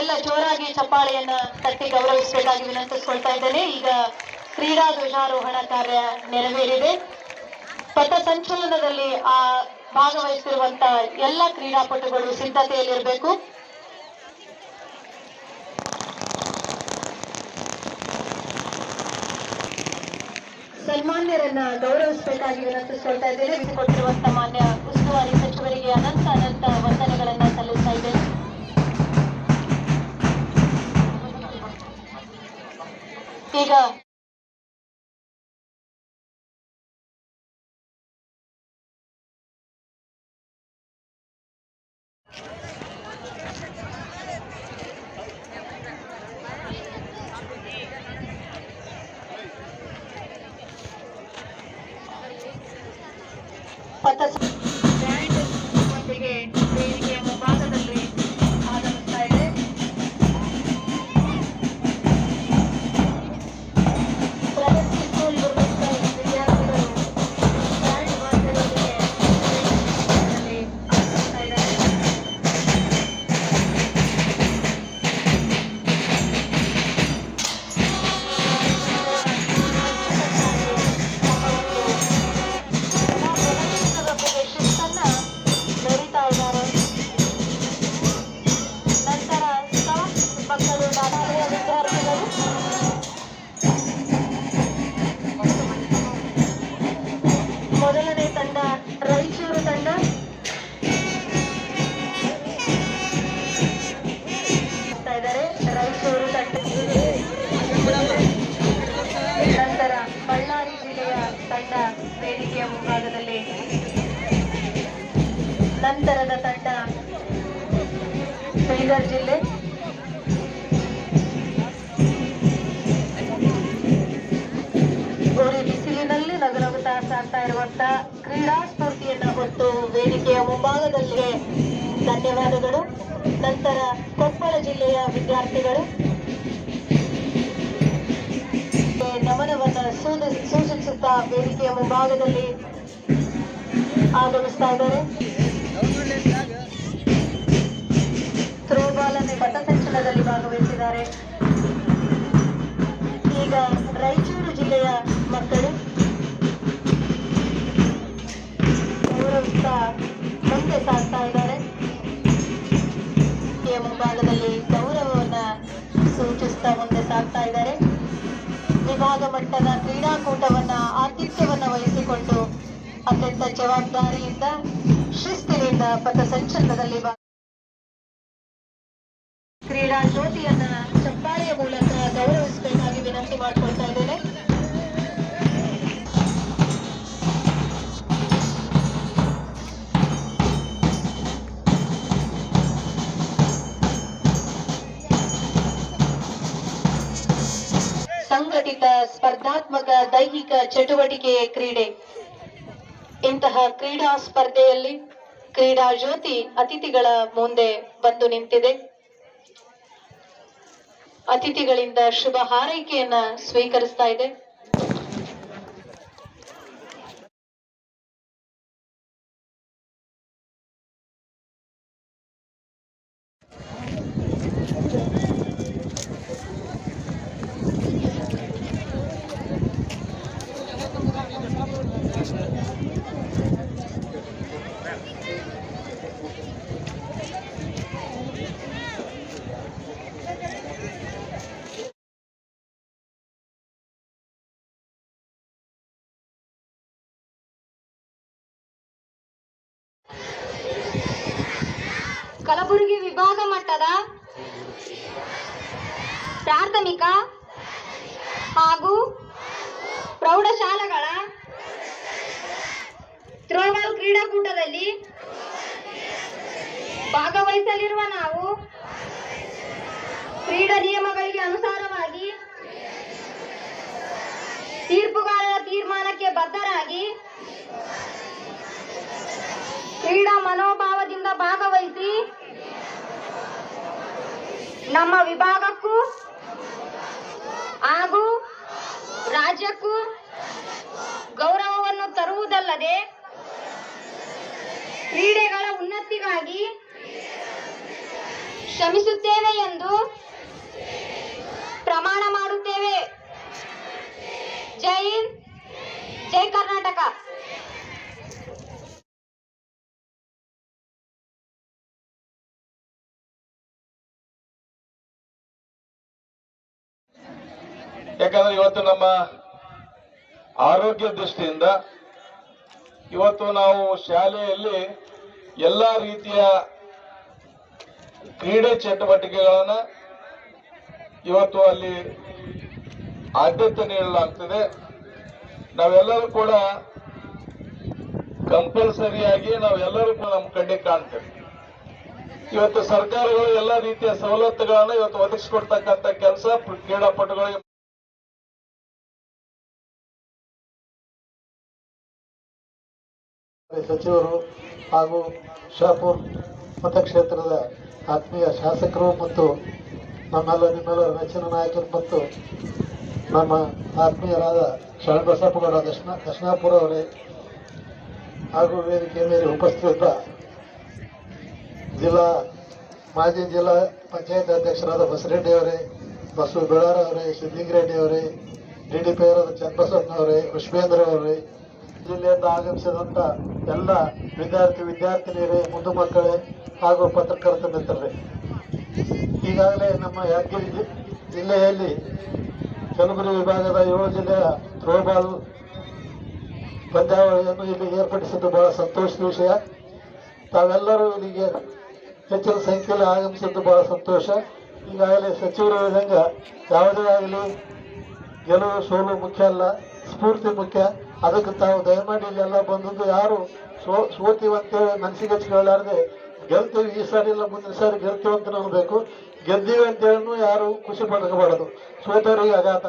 ನಾವೆಲ್ಲ ಜೋರಾಗಿ ಚಪ್ಪಾಳೆಯನ್ನ ತಟ್ಟಿ ಗೌರವಿಸಬೇಕಾಗಿ ವಿನಂತಿಸ್ಕೊಳ್ತಾ ಇದ್ದೇನೆ. ಈಗ ಕ್ರೀಡಾ ಧ್ವಜಾರೋಹಣ ಕಾರ್ಯ ನೆರವೇರಿದೆ. ಪಥ ಸಂಚಲನದಲ್ಲಿ ಆ ಭಾಗವಹಿಸಿರುವಂತ ಎಲ್ಲ ಕ್ರೀಡಾಪಟುಗಳು ಸಿದ್ಧತೆಯಲ್ಲಿರಬೇಕು. ಸನ್ಮಾನ್ಯರನ್ನ ಗೌರವಿಸಬೇಕಾಗಿ ವಿನಂತಿಸ್ಕೊಳ್ತಾ ಇದ್ದೇನೆ. ಕೊಟ್ಟಿರುವಂತ ಮಾನ್ಯ ಉಸ್ತುವಾರಿ ಸಚಿವರಿಗೆ ಅನಂತ ಅನಂತ ವಂದನೆಗಳನ್ನ ಸಲ್ಲಿಸ್ತಾ ಇದ್ದೇನೆ. ಈಗ ಪಥ ಬೀದರ್ ಜಿಲ್ಲೆ. ಗೋರಿ ಬಿಸಿಲಿನಲ್ಲಿ ನಗುನಗುತ್ತಾ ಸಾಗ್ತಾ ಇರುವಂತ ಕ್ರೀಡಾ ಸ್ಫೂರ್ತಿಯನ್ನ ಹೊತ್ತು ವೇದಿಕೆಯ ಮುಂಭಾಗದಲ್ಲಿ ಧನ್ಯವಾದಗಳು. ನಂತರ ಕೊಪ್ಪಳ ಜಿಲ್ಲೆಯ ವಿದ್ಯಾರ್ಥಿಗಳು. ನಮನವನ್ನ ಸೂಚಿ- ಸೂಚಿಸುತ್ತಾ ವೇದಿಕೆಯ ಮುಂಭಾಗದಲ್ಲಿ ಆಗಮಿಸ್ತಾ ಇದ್ದಾರೆ. ಪಥಸಂಚಲನದಲ್ಲಿ ಭಾಗವಹಿಸಿದ್ದಾರೆ. ಈಗ ರಾಯಚೂರು ಜಿಲ್ಲೆಯ ಮಕ್ಕಳು. ಮುಂದೆ ಸಾಗ್ತಾ ಇದ್ದಾರೆ. ಮುಂಭಾಗದಲ್ಲಿ ಗೌರವವನ್ನ ಸೂಚಿಸ್ತಾ ಮುಂದೆ ಸಾಗ್ತಾ ಇದ್ದಾರೆ. ವಿಭಾಗ ಮಟ್ಟದ ಕ್ರೀಡಾಕೂಟವನ್ನ ಆತಿಥ್ಯವನ್ನ ವಹಿಸಿಕೊಂಡು ಅತ್ಯಂತ ಜವಾಬ್ದಾರಿಯಿಂದ, ಶಿಸ್ತಿನಿಂದ ಪಥಸಂಚಲನದಲ್ಲಿ ಕ್ರೀಡಾ ಜ್ಯೋತಿಯನ್ನ ಚಪ್ಪಾಳೆಯ ಮೂಲಕ ಗೌರವಿಸಬೇಕಾಗಿ ವಿನಂತಿ ಮಾಡ್ಕೊಳ್ತಾ ಇದ್ದೇನೆ. ಸಂಘಟಿತ ಸ್ಪರ್ಧಾತ್ಮಕ ದೈಹಿಕ ಚಟುವಟಿಕೆ ಕ್ರೀಡೆ. ಇಂತಹ ಕ್ರೀಡಾ ಸ್ಪರ್ಧೆಯಲ್ಲಿ ಕ್ರೀಡಾ ಜ್ಯೋತಿ ಅತಿಥಿಗಳ ಮುಂದೆ ಬಂದು ನಿಂತಿದೆ. ಅತಿಥಿಗಳಿಂದ ಶುಭ ಹಾರೈಕೆಯನ್ನ ಸ್ವೀಕರಿಸ್ತಾ ಇದೆ. ಕಲಬುರಗಿ ವಿಭಾಗ ಮಟ್ಟದ ಪ್ರಾಥಮಿಕ ಹಾಗೂ ಪ್ರೌಢಶಾಲೆಗಳ ಥ್ರೋಬಾಲ್ ಕ್ರೀಡಾಕೂಟದಲ್ಲಿ ಭಾಗವಹಿಸಲಿರುವ ನಾವು ಕ್ರೀಡಾ ನಿಯಮಗಳಿಗೆ ಅನುಸಾರವಾಗಿ ತೀರ್ಪುಗಾರರ ತೀರ್ಮಾನಕ್ಕೆ ಬದ್ಧರಾಗಿ ಕ್ರೀಡಾ ಮನೋಭಾವದಿಂದ ನಮ್ಮ ವಿಭಾಗಕ್ಕೂ ಹಾಗೂ ರಾಜ್ಯಕ್ಕೂ ಗೌರವವನ್ನು ತರುವುದಲ್ಲದೆ ಕ್ರೀಡೆಗಳ ಉನ್ನತಿಗಾಗಿ ಶ್ರಮಿಸುತ್ತೇವೆ ಎಂದು ಪ್ರಮಾಣ ಮಾಡುತ್ತೇವೆ. ಜೈ ಜೈ ಕರ್ನಾಟಕ. ಯಾಕಂದ್ರೆ ಇವತ್ತು ನಮ್ಮ ಆರೋಗ್ಯ ದೃಷ್ಟಿಯಿಂದ ಇವತ್ತು ನಾವು ಶಾಲೆಯಲ್ಲಿ ಎಲ್ಲ ರೀತಿಯ ಕ್ರೀಡೆ ಚಟುವಟಿಕೆಗಳನ್ನ ಇವತ್ತು ಅಲ್ಲಿ ಆದ್ಯತೆ ನೀಡಲಾಗ್ತದೆ. ನಾವೆಲ್ಲರೂ ಕೂಡ ಕಂಪಲ್ಸರಿಯಾಗಿ ನಾವೆಲ್ಲರೂ ಕೂಡ ನಮ್ಮ ಕಣ್ಣಿಗೆ ಕಾಣ್ತೇವೆ. ಇವತ್ತು ಸರ್ಕಾರಗಳು ಎಲ್ಲ ರೀತಿಯ ಸವಲತ್ತುಗಳನ್ನು ಇವತ್ತು ಒದಗಿಸಿಕೊಡ್ತಕ್ಕಂಥ ಕೆಲಸ ಕ್ರೀಡಾಪಟುಗಳಿಗೆ ಸಚಿವರು ಹಾಗೂ ಶಾಪುರ್ ಮತಕ್ಷೇತ್ರದ ಆತ್ಮೀಯ ಶಾಸಕರು ಮತ್ತು ನಮ್ಮೆಲ್ಲ ನಿಮ್ಮೆಲ್ಲ ನೆಚ್ಚಿನ ನಾಯಕರು ಮತ್ತು ನಮ್ಮ ಆತ್ಮೀಯರಾದ ಶರಣಬಸಪ್ಪಗೌಡ ದರ್ಶನ ದರ್ಶನಾಪುರ ಅವರೇ ಹಾಗೂ ವೇದಿಕೆ ಮೇಲೆ ಉಪಸ್ಥಿತ ಜಿಲ್ಲಾ ಮಾಜಿ ಜಿಲ್ಲಾ ಪಂಚಾಯತ್ ಅಧ್ಯಕ್ಷರಾದ ಬಸರೆಡ್ಡಿ ಅವರೇ ಬಸವ ಬೆಳಾರ ಅವರೇ, ಸಿದ್ದಿಂಗರೆಡ್ಡಿ ಅವರೇ, ಡಿ ಡಿ ಪಿ ಚನ್ನಬಸಪ್ಪನವರೇ ವಿಶ್ವೇಂದ್ರ ಅವರೇ ಜಿಲ್ಲೆಯಿಂದ ಆಗಮಿಸಿದಂತ ಎಲ್ಲ ವಿದ್ಯಾರ್ಥಿ ವಿದ್ಯಾರ್ಥಿನಿಯರೇ, ಮುದ್ದು ಮಕ್ಕಳೇ ಹಾಗೂ ಪತ್ರಕರ್ತ ಮಿತ್ರರೇ. ಈಗಾಗಲೇ ನಮ್ಮ ಯಾದಗಿರಿ ಜಿಲ್ಲೆಯಲ್ಲಿ ಕಲಬುರಗಿ ವಿಭಾಗದ ಏಳು ಜಿಲ್ಲೆಯ ಥ್ರೋಬಾಲ್ ಪಂದ್ಯಾವಳಿಯನ್ನು ಇಲ್ಲಿ ಏರ್ಪಡಿಸಿದ್ದು ಬಹಳ ಸಂತೋಷದ ವಿಷಯ. ತಾವೆಲ್ಲರೂ ಇಲ್ಲಿಗೆ ಹೆಚ್ಚಿನ ಸಂಖ್ಯೆಯಲ್ಲಿ ಆಗಮಿಸಿದ್ದು ಬಹಳ ಸಂತೋಷ. ಈಗಾಗಲೇ ಸಚಿವರು ಹೇಳಿದಂಗ ಯಾವುದೇ ಆಗಲಿ ಗೆಲುವು ಸೋಲು ಮುಖ್ಯ ಅಲ್ಲ, ಸ್ಫೂರ್ತಿ ಮುಖ್ಯ. ಅದಕ್ಕೆ ತಾವು ದಯಮಾಡಿ ಇಲ್ಲೆಲ್ಲ ಬಂದದ್ದು ಯಾರು? ಸೋ ಸೋತೀವಿ ಮನಸ್ಸಿಗೆ ಹಚ್ಕೊಳ್ಳಾರ್ದೆ ಗೆಲ್ತೀವಿ, ಈ ಸಾರಿ ಇಲ್ಲ, ಮುಂದಿನ ಸಾರಿ ಗೆಲ್ತೀವಿ ಅಂತ ಗೆದ್ದೀವಿ ಅಂತೇಳಿ ಯಾರು ಖುಷಿ ಪಡ್ಕೋಬಾರದು. ಸೋತವರಿಗೆ ಆಘಾತ.